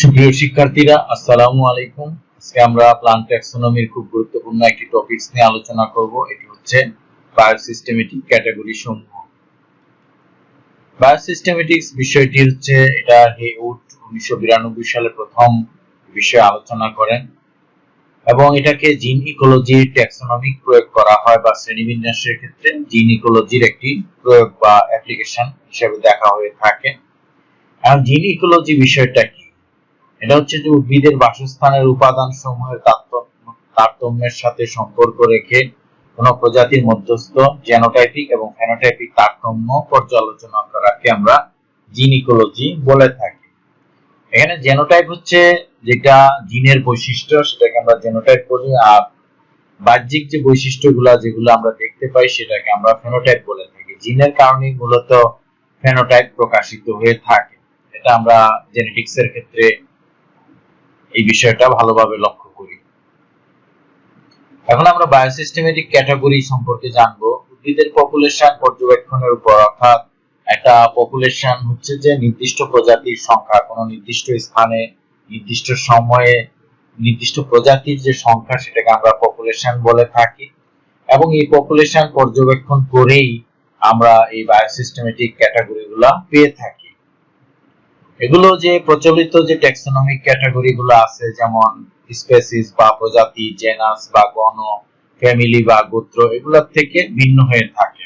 সুপ্রিয় শিক্ষার্থীরা, আসসালামু আলাইকুম। আজকে আমরা প্লান্ট ট্যাক্সোনমির খুব গুরুত্বপূর্ণ একটি টপিকস নিয়ে আলোচনা করব। এটি হচ্ছে বায়োসিস্টেমেটিক ক্যাটাগরি সমূহ। বায়োসিস্টেমেটিক্স বিষয়টি হচ্ছে এটা হেউড উনিশশো বিরানব্বই সালে প্রথম বিষয়ে আলোচনা করেন এবং এটাকে জিন ইকোলজি ট্যাক্সোনমিক প্রয়োগ করা হয় বা শ্রেণীবিন্যাসের ক্ষেত্রে। জিন ইকোলজির একটি প্রয়োগ বা অ্যাপ্লিকেশন হিসেবে দেখা হয়ে থাকে। এখন জিন ইকোলজি বিষয়টা কি? এটা হচ্ছে যে উদ্ভিদের বাসস্থানের উপাদান সমূহের তারতম্যের সাথে সম্পর্ক রেখে কোন প্রজাতির মধ্যস্থ জেনোটাইপিক এবং ফেনোটাইপিক তারতম্য পর্যালোচনা করাকে আমরা জিন ইকোলজি বলে থাকি। এখানে জেনোটাইপ হচ্ছে যেটা জিনের বৈশিষ্ট্য, সেটাকে আমরা জেনোটাইপ বলি। আর বাহ্যিক যে বৈশিষ্ট্যগুলা যেগুলো আমরা দেখতে পাই, সেটাকে আমরা ফেনোটাইপ বলে থাকি। জিনের কারণে মূলত ফেনোটাইপ প্রকাশিত হয়ে থাকে। এটা আমরা জেনেটিক্স এর ক্ষেত্রে এই বিষয়টা ভালোভাবে লক্ষ্য করি। এখন আমরা বায়োসিস্টেমেটিক ক্যাটাগরি সম্পর্কে জানব। উদ্ভিদের পপুলেশন পর্যবেক্ষণের উপর, অর্থাৎ একটা পপুলেশন হচ্ছে যে নির্দিষ্ট প্রজাতির সংখ্যা, কোন নির্দিষ্ট স্থানে, নির্দিষ্ট সময়ে, নির্দিষ্ট প্রজাতির যে সংখ্যা সেটাকে আমরা পপুলেশন বলে থাকি। এবং এই পপুলেশন পর্যবেক্ষণ করেই আমরা এই বায়োসিস্টেমেটিক ক্যাটাগরিগুলো পেয়ে থাকি। এগুলো যে প্রচলিত যে ট্যাক্সোনমিক ক্যাটাগরি গুলো আছে, যেমন স্পেসিস বা প্রজাতি জেনাস বা গণ ফ্যামিলি বা গোত্র, এগুলোর থেকে ভিন্ন হয়ে থাকে।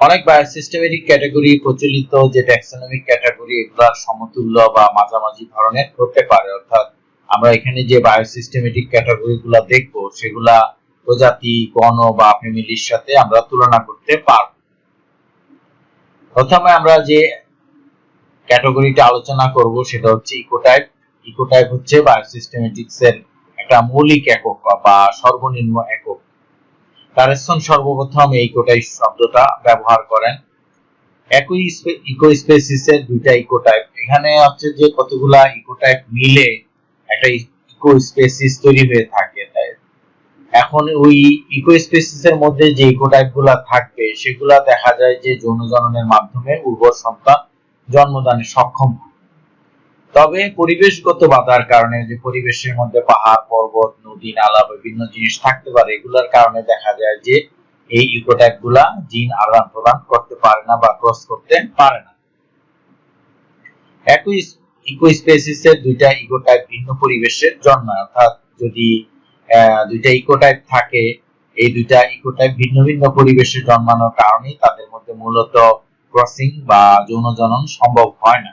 অনেক বায়োসিস্টেমেটিক ক্যাটাগরি প্রচলিত যে ট্যাক্সোনমিক ক্যাটাগরি এগুলোর সমতুল্য বা মাঝামাঝি ধরনের হতে পারে। অর্থাৎ আমরা এখানে যে বায়োসিস্টেমেটিক ক্যাটাগরি গুলা দেখব, সেগুলা প্রজাতি, গণ বা ফ্যামিলির সাথে আমরা তুলনা করতে পারব। প্রথমে আমরা যে ক্যাটাগরিটা আলোচনা করব সেটা হচ্ছে ইকোটাইপ। ইকোটাইপ হচ্ছে বায়োসিস্টেমেটিক্স এর একটা মৌলিক একক বা সর্বনিম্ন একক। কারেসন সর্বপ্রথম এই ইকোটাইপ শব্দটা ব্যবহার করেন। একই ইকো স্পেসিসের দুইটা ইকোটাইপ। এখানে হচ্ছে যে কতগুলা ইকোটাইপ মিলে একটা ইকো স্পেসিস তৈরি হয়ে থাকে। তাই এখন ওই ইকো স্পেসিসের মধ্যে যে ইকোটাইপগুলা থাকবে, সেগুলা দেখা যায় যে যৌন জননের মাধ্যমে উর্বর সন্তান জন্মদানে সক্ষম। তবে পরিবেশগত বাধার কারণে যে পরিবেশের মধ্যে পাহাড়, পর্বত, নদী, নালা বিভিন্ন জিনিস থাকতে পারে, এগুলোর কারণে দেখা যায় যে এই ইকোটাইপগুলা জিন আদান প্রদান করতে পারে না বা ক্রস করতে পারে না। একই ইকো স্পেসিসের দুইটা ইকোটাইপ ভিন্ন পরিবেশে জন্মায়। অর্থাৎ যদি দুইটা ইকোটাইপ থাকে, এই দুইটা ইকোটাইপ ভিন্ন ভিন্ন পরিবেশে জন্মানোর কারণে তাদের মধ্যে মূলত ক্রসিং বা যৌন জনন সম্ভব হয় না।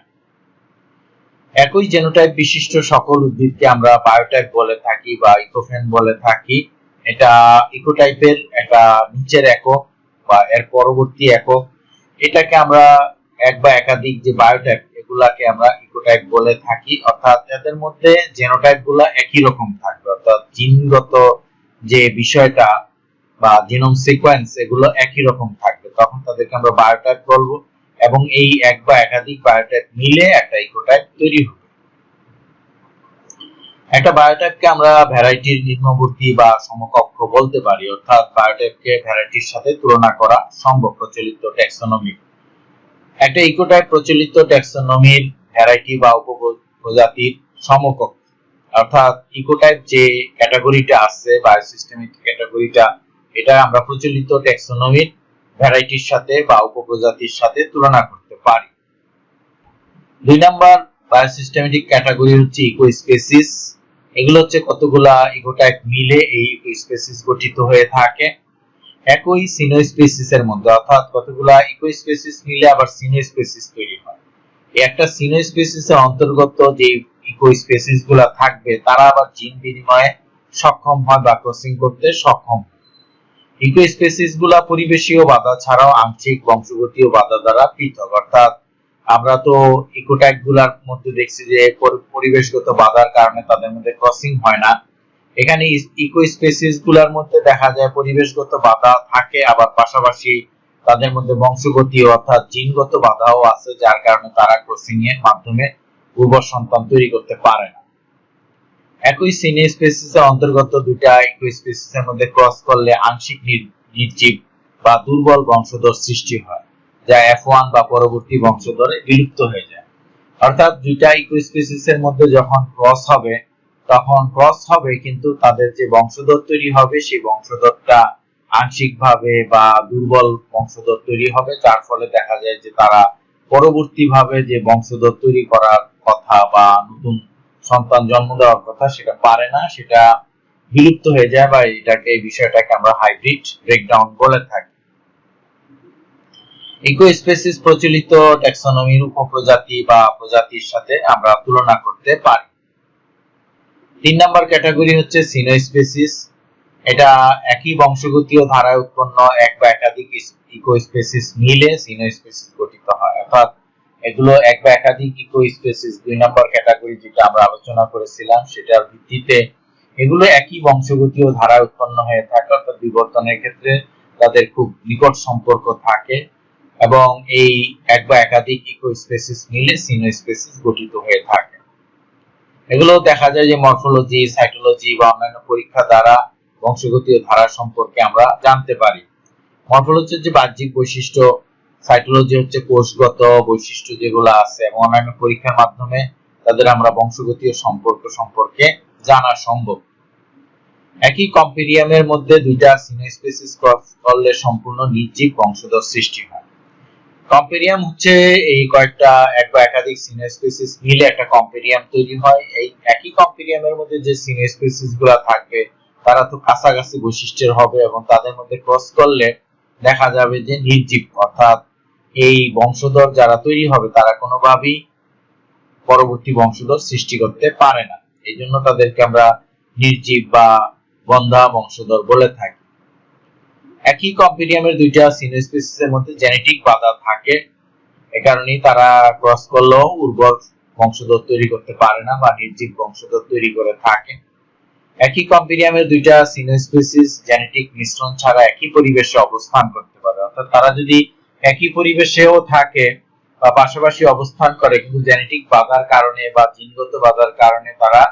একই জেনোটাইপ বিশিষ্ট সকল উদ্ভিদকে আমরা বায়োটাইপ বলে থাকি বা ইকোফেন বলে থাকি। এটা ইকোটাইপের একটা নিচের একক বা এর পরবর্তী একক। এটাকে আমরা এক বা একাধিক যে বায়োটাইপ এগুলাকে আমরা ইকোটাইপ বলে থাকি। অর্থাৎ এদের মধ্যে জেনোটাইপগুলা একই রকম থাকবে। অর্থাৎ জিনগত যে বিষয়টা বা জিনোম সিকোয়েন্স এগুলো একই রকম থাকবে। তখন তাদেরকে আমরা বায়োটাইপ বলব এবং এই এক বা একাধিক বায়োটাইপ মিলে একটা ইকোটাইপ তৈরি হবে। একটা বায়োটাইপকে আমরা ভ্যারাইটির নিম্নবর্তী বা সমকক্ষ বলতে পারি, অর্থাৎ বায়োটাইপকে ভ্যারাইটির সাথে তুলনা করা সম্ভব, প্রচলিত ট্যাক্সোনমি একটা ইকোটাইপ প্রচলিত ট্যাক্সোনমির ভ্যারাইটি বা উপপ্রজাতির সমকক্ষ। অর্থাৎ ইকোটাইপ যে ক্যাটাগরিটা আছে বায়োসিস্টেমিক ক্যাটাগরিটা এটা আমরা প্রচলিত ট্যাক্সোনমির ভ্যারাইটির সাথে বা উপপ্রজাতির সাথে তুলনা করতে পারি। দুই নাম্বার বায়োসিস্টেমেটিক ক্যাটাগরি হচ্ছে ইকো স্পেসিস এগুলো হচ্ছে কতগুলা ইকোটাইপ মিলে এই ইকো স্পেসিস গঠিত হয়ে থাকে। একই সিনো স্পেসিস এর মধ্যে, অর্থাৎ কতগুলা ইকো স্পেসিস মিলে আবার সিনো স্পেসিস তৈরি হয়। একটা সিনো স্পেসিস এর অন্তর্গত যে ইকো স্পেসিসগুলা থাকবে, তারা আবার জিন বিনিময়ে সক্ষম হয় বা ক্রসিং করতে সক্ষম হয়। ইকো স্পেসিসগুলা পরিবেশীয় বাধা ছাড়াও আংশিক বংশগতীয় বাধা দ্বারা পৃথক। অর্থাৎ আমরা তো ইকোটাইপগুলার মধ্যে দেখছি যে পরিবেশগত বাধার কারণে তাদের মধ্যে ক্রসিং হয় না। এখানে ইকো স্পেসিসগুলার মধ্যে দেখা যায় পরিবেশগত বাধা থাকে, আবার পাশাপাশি তাদের মধ্যে বংশগতীয় অর্থাৎ জিনগত বাধাও আছে, যার কারণে তারা ক্রসিং এর মাধ্যমে উর্বর সন্তান তৈরি করতে পারে না। একই সিনে স্পেসিসের অন্তর্গত দুইটা ইকো স্পেসিসের মধ্যে ক্রস করলে আংশিক নির্জীব বা দুর্বল বংশধর সৃষ্টি হয়, যা এফ ওয়ান বা পরবর্তী বংশধরে বিলুপ্ত হয়ে যায়। অর্থাৎ দুইটা ইকোস্পেসিস এর মধ্যে যখন ক্রস হবে, তখন ক্রস হবে কিন্তু তাদের যে বংশধর তৈরি হবে, সেই বংশধরটা আংশিকভাবে বা দুর্বল বংশধর তৈরি হবে। যার ফলে দেখা যায় যে তারা পরবর্তীভাবে যে বংশধর তৈরি করার কথা বা নতুন সন্তান জন্ম দেওয়ার কথা, সেটা পারে না, সেটা বিলুপ্ত হয়ে যায় বা এটাকে, এই বিষয়টাকে আমরা হাইব্রিড ব্রেকডাউন বলে থাকি। ইকোস্পেসিস প্রচলিত ট্যাক্সোনমির উপপ্রজাতি বা প্রজাতির সাথে আমরা তুলনা করতে পারি। তিন নম্বর ক্যাটাগরি হচ্ছে সিনোস্পেসিস এটা একই বংশগতীয় ধারায় উৎপন্ন, এক বা একাধিক ইকোস্পেসিস মিলে সিনোস্পেসিস গঠিত হয়। অর্থাৎ এগুলো এক বা একাধিক ইকোস্পেসিস দুই নম্বর ক্যাটাগরি যেটা আমরা আলোচনা করেছিলাম, সেটার ভিত্তিতে এগুলো একই বংশগতীয় ধারায় উৎপন্ন হয়ে থাকে, অর্থাৎ বিবর্তনের ক্ষেত্রে তাদের খুব নিকট সম্পর্ক থাকে এবং এই এক বা একাধিক ইকোস্পেসিস মিলে সিনোস্পেসিস গঠিত হয়ে থাকে। এগুলো দেখা যায় যে মরফোলজি সাইটোলজি বা অন্যান্য পরীক্ষা দ্বারা বংশগতীয় ধারা সম্পর্কে আমরা জানতে পারি। মরফোলজির যে বাহ্যিক বৈশিষ্ট্য সাইটোলজি হচ্ছে কোষগত বৈশিষ্ট্য যেগুলো আছে এবং অন্যান্য পরীক্ষার মাধ্যমে তাদের আমরা বংশগতীয় সম্পর্ক সম্পর্কে জানা সম্ভব। একই কম্পেরিয়ামের মধ্যে দুইটা সিনোস্পেসিস ক্রস করলে সম্পূর্ণ নির্জীব বংশধর সৃষ্টি হয়। কম্পেরিয়াম হচ্ছে এই কয়েকটা এক বা একাধিক সিনোস্পেসিস মিলে একটা কম্পেরিয়াম তৈরি হয়। এই একই কম্পেরিয়ামের মধ্যে যে সিনোস্পেসিসগুলা থাকবে, তারা তো কাছাকাছি বৈশিষ্ট্যের হবে এবং তাদের মধ্যে ক্রস করলে দেখা যাবে যে নির্জীব, অর্থাৎ এই বংশধর যারা তৈরি হবে, তারা কোনোভাবেই পরবর্তী বংশধর সৃষ্টি করতে পারে না। এই জন্য তাদেরকে আমরা নির্জীব বা বন্ধা বংশধর বলে থাকি। একই কম্পিডিয়ামের দুইটা সিনোস্পেসিসের মধ্যে জেনেটিক বাধা থাকে। এ কারণেই তারা ক্রস করলেও উর্বর বংশধর তৈরি করতে পারে না বা নির্জীব বংশধর তৈরি করে থাকে। একই কম্পিডিয়ামের দুইটা সিনোস্পেসিস জেনেটিক মিশ্রণ ছাড়া একই পরিবেশে অবস্থান করতে পারে। অর্থাৎ তারা যদি একই পরিবেশেও থাকে বা পাশাপাশি অবস্থান করে, কিন্তু জেনেটিক বাধার কারণে বা জিনগত বাধার কারণে তারা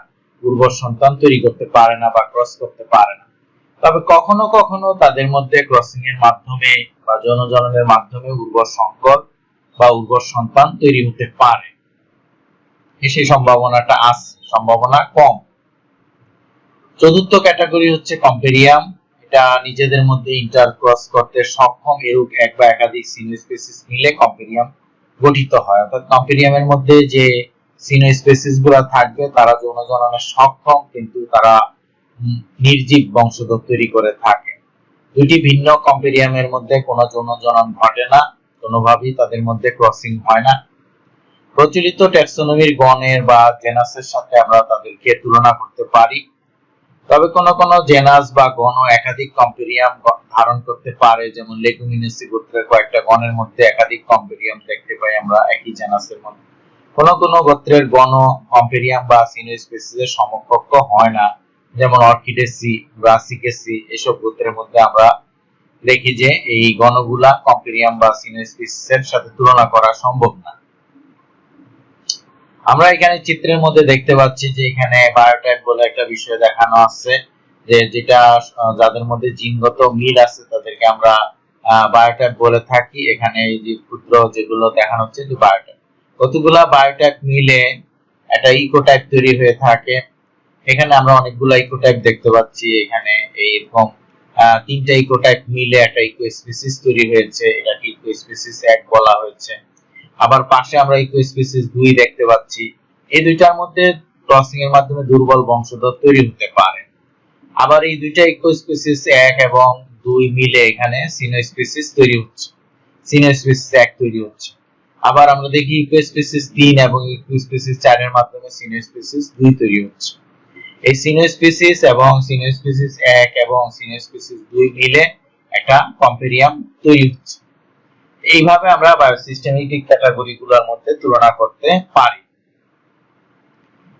উর্বর সন্তান তৈরি করতে পারে না বা ক্রস করতে পারে না। তবে কখনো কখনো তাদের মধ্যে ক্রসিং এর মাধ্যমে বা জনজননের মাধ্যমে উর্বর সংকট বা উর্বর সন্তান তৈরি হতে পারে। সেই সম্ভাবনাটা আছে, সম্ভাবনা কম। চতুর্থ ক্যাটাগরি হচ্ছে কম্পেরিয়াম এটা নিজেদের মধ্যে ইন্টার ক্রস করতে সক্ষম এরূপ এক বা একাধিক সিনোস্পেসিস মিলে কম্পেরিয়াম গঠিত হয়। অর্থাৎ কম্পেরিয়ামের মধ্যে যে সিনোস্পেসিসগুলো থাকবে, তারা যৌন জননে সক্ষম, কিন্তু তারা নির্জীব বংশধর তৈরি করে থাকে। দুটি ভিন্ন কম্পেরিয়ামের মধ্যে কোনো যৌন জনন ঘটে না, কোনোভাবেই তাদের মধ্যে ক্রসিং হয় না। প্রচলিত ট্যাক্সোনমির গণের বা জেনাসের সাথে আমরা তাদেরকে তুলনা করতে পারি। তবে কোন কোন জেনাস বা গণ একাধিক কম্পেরিয়াম ধারণ করতে পারে, যেমন লেগুমিনেসি গোত্রের কয়েকটা গণের মধ্যে একাধিক কম্পেরিয়াম দেখতে পাই আমরা একই জেনাসের মধ্যে। কোন কোন গোত্রের গণ কম্পেরিয়াম বা সিনোস্পেসিসের সমকক্ষ হয় না, যেমন অর্কিডেসি, ব্রাসিকেসি, এসব গোত্রের মধ্যে আমরা দেখি যে এই গণগুলা কম্পেরিয়াম বা সিনোস্পেসিসের সাথে তুলনা করা সম্ভব না। আমরা এখানে চিত্রের মধ্যে দেখতে পাচ্ছি যে এখানে বায়োটাইপ বলে একটা বিষয় দেখানো আছে, যে যেটা যাদের মধ্যে জিনগত মিল আছে তাদেরকে আমরা বায়োটাইপ বলে থাকি। এখানে এই যে ক্ষুদ্র যেগুলো দেখানো হচ্ছে যে বায়োটাইপ। কতগুলা বায়োটাইপ মিলে একটা ইকোটাইপ তৈরি হয়ে থাকে। এখানে আমরা অনেকগুলো ইকোটাইপ দেখতে পাচ্ছি। এখানে এইরকম তিনটা ইকোটাইপ মিলে একটা ইকো স্পিসিস তৈরি হয়েছে। এটাকে ইকো স্পিসিস এক বলা হয়েছে। আবার পাশে আমরা ইকো স্পিসিস দুই দেখতে পাচ্ছি। এই দুইটার মধ্যে ক্রসিং এর মাধ্যমে দুর্বল বংশধর তৈরি হতে পারে। আবার এই দুইটা ইকো স্পিসিস এক এবং দুই মিলে এখানে সিনো স্পিসিস তৈরি হচ্ছে। সিনো স্পিসিস এক তৈরি হচ্ছে। আবার আমরা দেখি ইকো স্পিসিস তিন এবং ইকো স্পিসিস চারের মাধ্যমে সিনো স্পিসিস দুই তৈরি হচ্ছে। এই সিনো স্পিসিস এবং সিনো স্পিসিস এক এবং সিনো স্পিসিস দুই মিলে একটা কম্পেরিয়াম তৈরি হচ্ছে। এইভাবে আমরা বায়োসিস্টেমেটিক ক্যাটাগরিগুলোর মধ্যে তুলনা করতে পারি।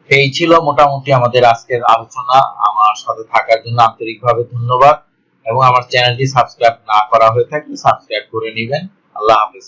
এই ছিল মোটামুটি আমাদের আজকের আলোচনা। আমার সাথে থাকার জন্য আন্তরিকভাবে ধন্যবাদ এবং আমার চ্যানেলটি সাবস্ক্রাইব না করা হয়ে থাকলে সাবস্ক্রাইব করে নেবেন। আল্লাহ হাফেজ।